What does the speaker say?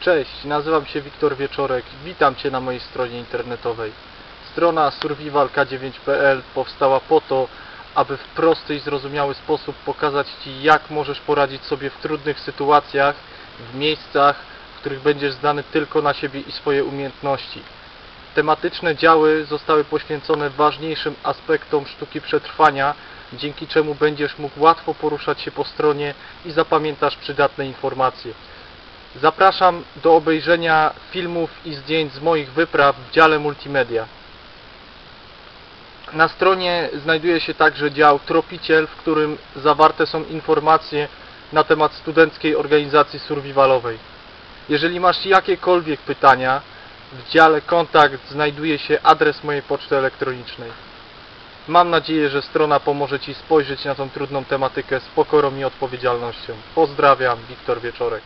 Cześć, nazywam się Wiktor Wieczorek. Witam Cię na mojej stronie internetowej. Strona survivalk9.pl powstała po to, aby w prosty i zrozumiały sposób pokazać Ci, jak możesz poradzić sobie w trudnych sytuacjach, w miejscach, w których będziesz zdany tylko na siebie i swoje umiejętności. Tematyczne działy zostały poświęcone ważniejszym aspektom sztuki przetrwania, dzięki czemu będziesz mógł łatwo poruszać się po stronie i zapamiętasz przydatne informacje. Zapraszam do obejrzenia filmów i zdjęć z moich wypraw w dziale multimedia. Na stronie znajduje się także dział Tropiciel, w którym zawarte są informacje na temat studenckiej organizacji survivalowej. Jeżeli masz jakiekolwiek pytania, w dziale kontakt znajduje się adres mojej poczty elektronicznej. Mam nadzieję, że strona pomoże Ci spojrzeć na tą trudną tematykę z pokorą i odpowiedzialnością. Pozdrawiam, Wiktor Wieczorek.